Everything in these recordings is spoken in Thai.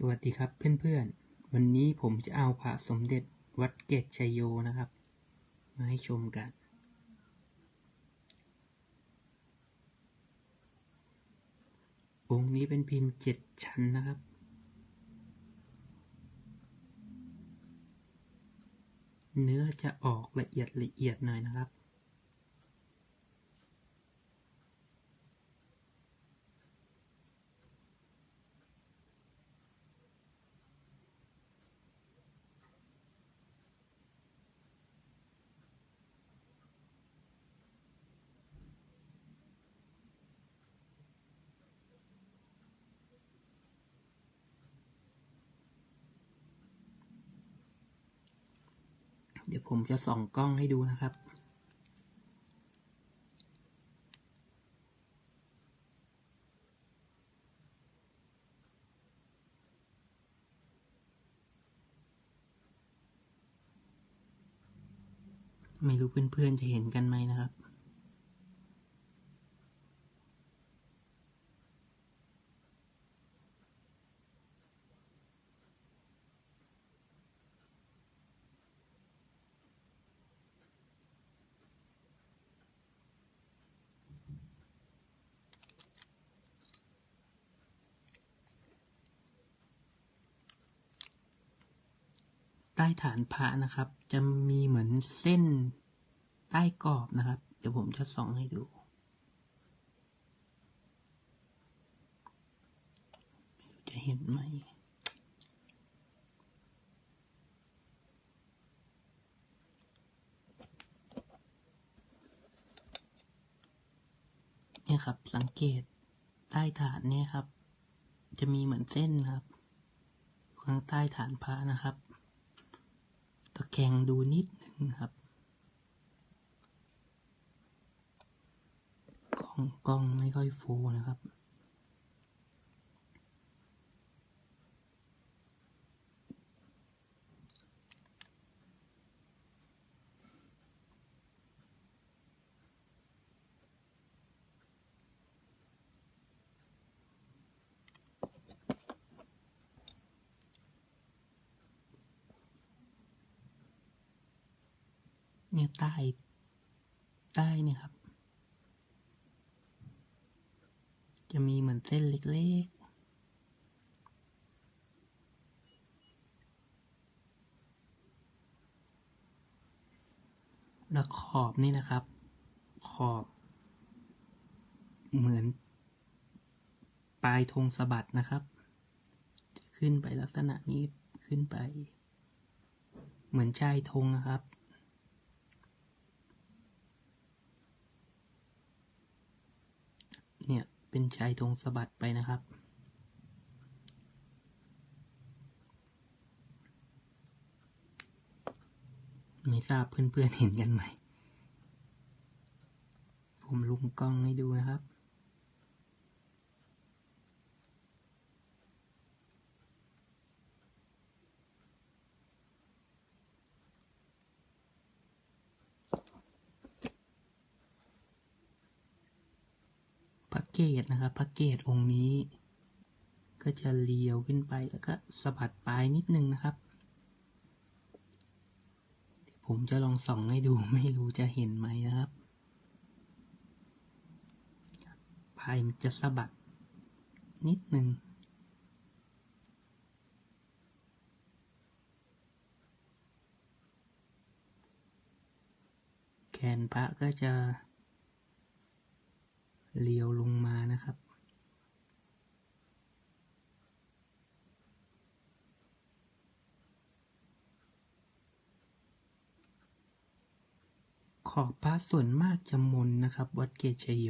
สวัสดีครับเพื่อนๆ วันนี้ผมจะเอาพระสมเด็จวัดเกตชัยโยนะครับ มาให้ชมกัน องค์นี้เป็นพิมพ์เจ็ดชั้นนะครับ เนื้อจะออกละเอียดละเอียดหน่อยนะครับ ผมจะส่องกล้องให้ดูนะครับ ไม่รู้เพื่อนๆจะเห็นกันไหมนะครับ ใต้ฐานพระนะครับ จะมีเหมือนเส้นใต้กรอบนะครับ เดี๋ยวผมจะส่องให้ดู จะเห็นไหมเนี่ยครับ สังเกตใต้ฐานเนี่ยครับ จะมีเหมือนเส้นครับ ข้างใต้ฐานพระนะครับ แข่งดูนิดนึงครับ กล้องกล้องไม่ค่อยโฟนะครับ เนี่ยใต้ ใต้เนี่ยครับ จะมีเหมือนเส้นเล็กๆ แล้วขอบนี่นะครับ ขอบ เหมือน ปลายธงสะบัดนะครับ จะขึ้นไปลักษณะนี้ขึ้นไป เหมือนชายธงนะครับ เนี่ยเป็นชายธงสะบัดไปนะครับ ไม่ทราบเพื่อนๆเห็นกันไหม ผมลุมกล้องให้ดูนะครับ เกตนะครับพระเกตองค์นี้ ก็จะเลียวขึ้นไปแล้วก็สะบัดปลายนิดนึงนะครับ ผมจะลองส่องให้ดูไม่รู้จะเห็นไหมนะครับปลายมันจะสะบัดนิดนึงแขนพระก็จะ เลียวลงมานะครับขอบพระส่วนมากจะมนนะครับ วัดเกตชยโย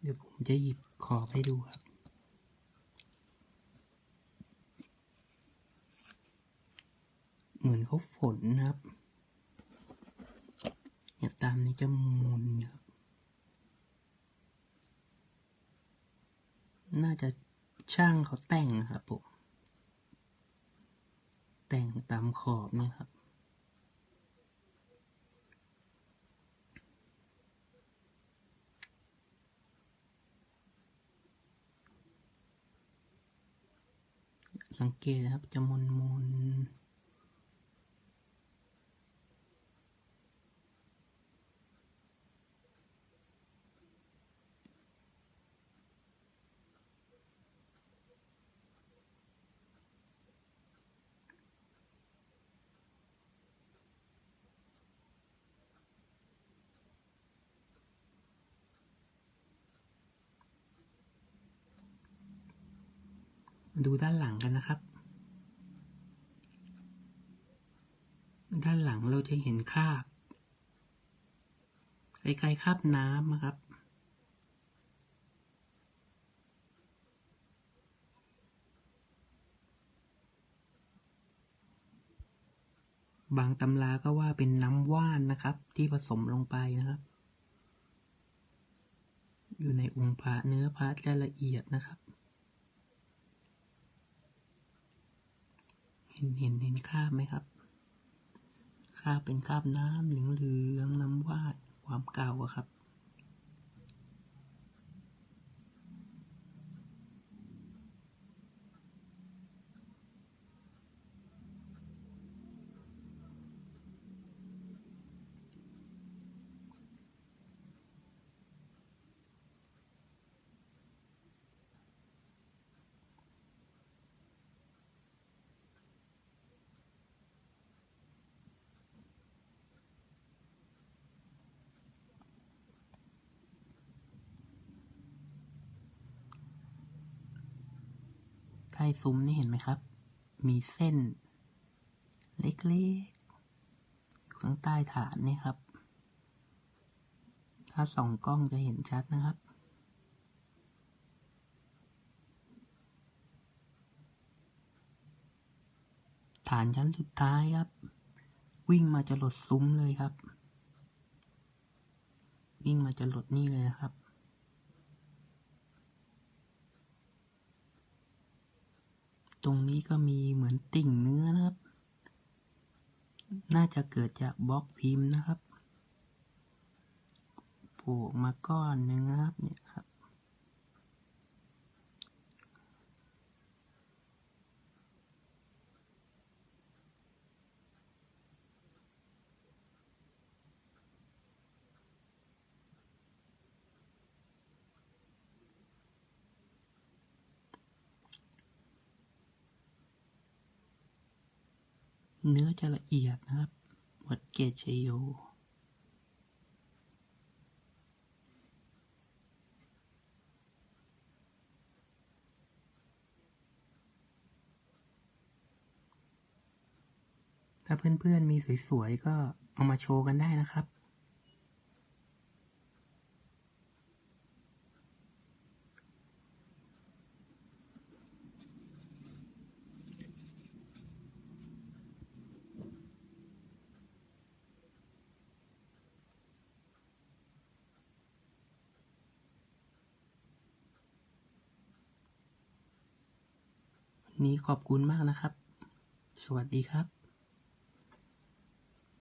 เดี๋ยวผมจะหยิบขอบให้ดูครับ หมือนเขาฝนนะครับเนี่ยตามนี้จะมุนครับน่าจะช่างเขาแต่งนะครับผมแต่งตามขอบนะครับสังเกตนะครับจะมุนมุน ดูด้านหลังกันนะครับ ด้านหลังเราจะเห็นคาบคล้ๆคาบน้ำนะครับ บางตำราก็ว่าเป็นน้ำว่านนะครับ ที่ผสมลงไปนะครับ อยู่ในองค์พระเนื้อพระจะละเอียดนะครับ ห็นเห็นเห็นคราบไหมครับคราบเป็นคราบน้ำเหลืองเหลืองๆน้ำวาดความเก่าอะครับ ใต้ซุ้มนี่เห็นไหมครับ มีเส้น เล็กๆ อยู่ข้างใต้ฐานนี่ครับ ถ้าส่องกล้องจะเห็นชัดนะครับฐานชั้นสุดท้ายครับ วิ่งมาจะหลดซุ้มเลยครับ วิ่งมาจะหลดนี่เลยครับ ตรงนี้ก็มีเหมือนติ่งเนื้อนะครับ น่าจะเกิดจากบล็อกพิมพ์นะครับ ผูกมาก้อนหนึ่งนะครับเนี่ยครับ เนื้อจะละเอียดนะครับ วัดเกตชโยถ้าเพื่อนๆมีสวยๆ ก็เอามาโชว์กันได้นะครับ นี้ขอบคุณมากนะครับ สวัสดีครับ